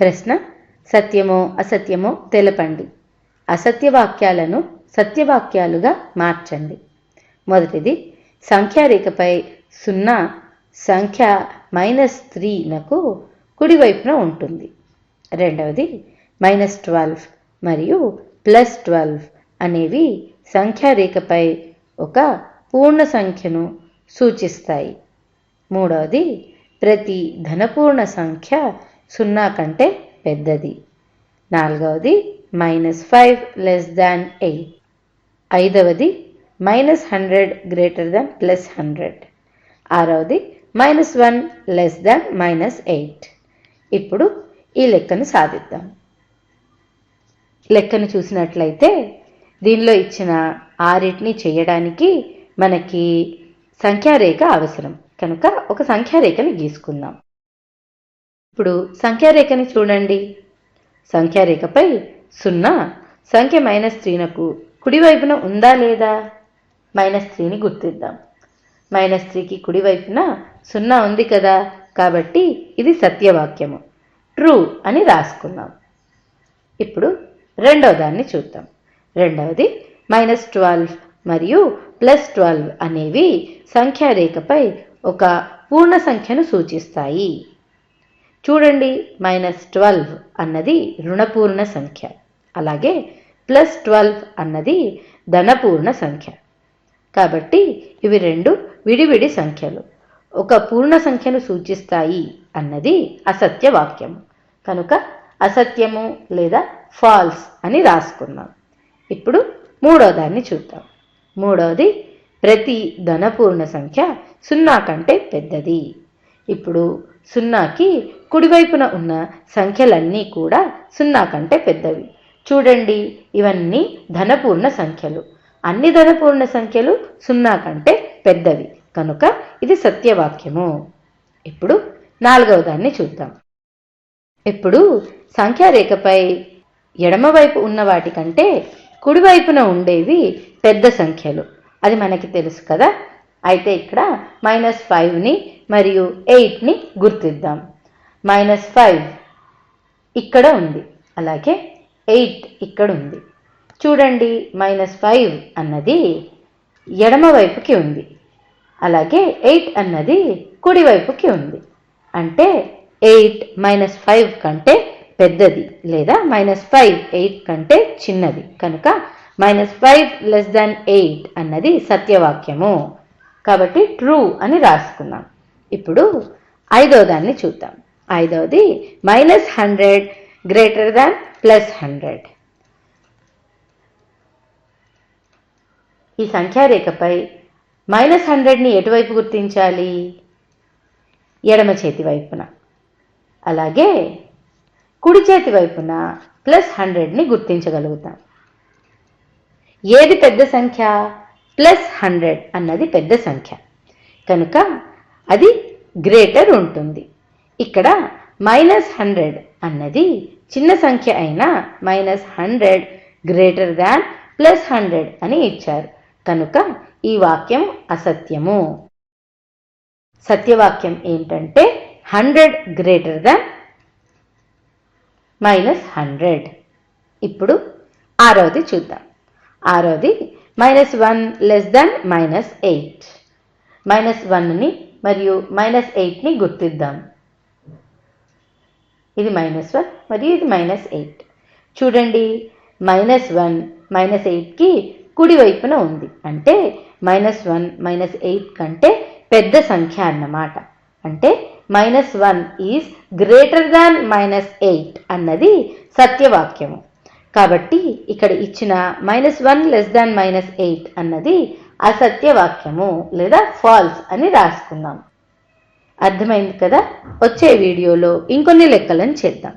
ప్రశ్న సత్యమో అసత్యమో తెలపండి. అసత్య వాక్యాలను సత్యవాక్యాలుగా మార్చండి. మొదటిది సంఖ్యారేఖపై సున్నా సంఖ్య మైనస్ త్రీనకు కుడివైపున ఉంటుంది. రెండవది మైనస్ ట్వెల్వ్ మరియు ప్లస్ ట్వెల్వ్ అనేవి సంఖ్యారేఖపై ఒక పూర్ణ సంఖ్యను సూచిస్తాయి. మూడవది ప్రతి ధనపూర్ణ సంఖ్య సున్నా కంటే పెద్దది. నాలుగవది minus five less than eight ఐదవది minus hundred greater than plus hundred ఆరవది minus one less than minus eight ఇప్పుడు ఈ లెక్కను సాధిద్దాం. లెక్కను చూసినట్లయితే దీనిలో ఇచ్చిన ఆరిటిని చేయడానికి మనకి సంఖ్యారేఖ అవసరం. కనుక ఒక సంఖ్యారేఖను గీసుకుందాం. ఇప్పుడు సంఖ్యారేఖని చూడండి. సంఖ్యారేఖపై సున్నా సంఖ్య మైనస్ త్రీనకు కుడివైపున ఉందా లేదా? మైనస్ త్రీని గుర్తిద్దాం. మైనస్ త్రీకి కుడివైపున సున్నా ఉంది కదా కాబట్టి ఇది సత్యవాక్యము. ట్రూ అని రాసుకుందాం ఇప్పుడు రెండవ దాన్ని చూద్దాం. రెండవది మైనస్ ట్వెల్వ్ మరియు ప్లస్ ట్వెల్వ్ అనేవి సంఖ్యారేఖపై ఒక పూర్ణ సంఖ్యను సూచిస్తాయి. చూడండి మైనస్ ట్వెల్వ్ అన్నది రుణపూర్ణ సంఖ్య. అలాగే ప్లస్ ట్వెల్వ్ అన్నది ధనపూర్ణ సంఖ్య. కాబట్టి ఇవి రెండు విడివిడి సంఖ్యలు. ఒక పూర్ణ సంఖ్యను సూచిస్తాయి అన్నది అసత్య వాక్యము కనుక అసత్యము లేదా ఫాల్స్ అని రాసుకున్నాం ఇప్పుడు మూడో దాన్ని చూద్దాం. మూడవది ప్రతి ధనపూర్ణ సంఖ్య సున్నా కంటే పెద్దది. ఇప్పుడు సున్నాకి కుడివైపున ఉన్న సంఖ్యలన్నీ కూడా సున్నా కంటే పెద్దవి. చూడండి ఇవన్నీ ధనపూర్ణ సంఖ్యలు. అన్ని ధనపూర్ణ సంఖ్యలు సున్నా కంటే పెద్దవి. కనుక ఇది సత్యవాక్యము. ఇప్పుడు నాలుగవ దాన్ని చూద్దాం. ఇప్పుడు సంఖ్యారేఖపై ఎడమవైపు ఉన్న వాటికంటే కుడివైపున ఉండేవి పెద్ద సంఖ్యలు. అది మనకి తెలుసు కదా? అయితే ఇక్కడ మైనస్ ఫైవ్ని మరియు ఎయిట్ని గుర్తిద్దాం. మైనస్ ఫైవ్ ఇక్కడ ఉంది. అలాగే ఎయిట్ ఇక్కడ ఉంది. చూడండి మైనస్ ఫైవ్ అన్నది ఎడమవైపుకి ఉంది. అలాగే ఎయిట్ అన్నది కుడివైపుకి ఉంది. అంటే ఎయిట్ మైనస్ ఫైవ్ కంటే పెద్దది లేదా మైనస్ ఫైవ్ ఎయిట్ కంటే చిన్నది. కనుక minus five less than eight అన్నది సత్యవాక్యము. కాబట్టి ట్రూ అని రాసుకున్నాం ఇప్పుడు ఐదో దాన్ని చూద్దాం. ఐదవది minus hundred greater than plus hundred ఈ సంఖ్యారేఖపై మైనస్ హండ్రెడ్ని ఎటువైపు గుర్తించాలి? ఎడమ చేతి వైపున. అలాగే కుడి చేతి వైపున ప్లస్ హండ్రెడ్ని గుర్తించగలుగుతాం. ఏది పెద్ద సంఖ్య? ప్లస్ హండ్రెడ్ అన్నది పెద్ద సంఖ్య. కనుక అది గ్రేటర్ ఉంటుంది. ఇక్కడ మైనస్ హండ్రెడ్ అన్నది చిన్న సంఖ్య అయినా minus hundred greater than plus hundred అని ఇచ్చారు. కనుక ఈ వాక్యం అసత్యము. సత్యవాక్యం ఏంటంటే hundred greater than minus hundred. ఇప్పుడు ఆరవది చూద్దాం. ఆరవది minus one less than minus eight. Minus వన్ని మరియు మైనస్ ఎయిట్ని గుర్తిద్దాం. ఇది మైనస్ వన్ మరియు ఇది మైనస్ ఎయిట్ చూడండి మైనస్ వన్ మైనస్ ఎయిట్కి కుడివైపున ఉంది. అంటే మైనస్ వన్ మైనస్ ఎయిట్ కంటే పెద్ద సంఖ్య అన్నమాట. అంటే minus one is greater than minus eight అన్నది సత్యవాక్యము. కాబట్టి ఇక్కడ ఇచ్చిన minus one less than minus eight అన్నది అసత్యవాక్యము లేదా ఫాల్స్ అని రాసుకుందాం. అర్థమైంది కదా? వచ్చే వీడియోలో ఇంకొన్ని లెక్కలను చేద్దాం.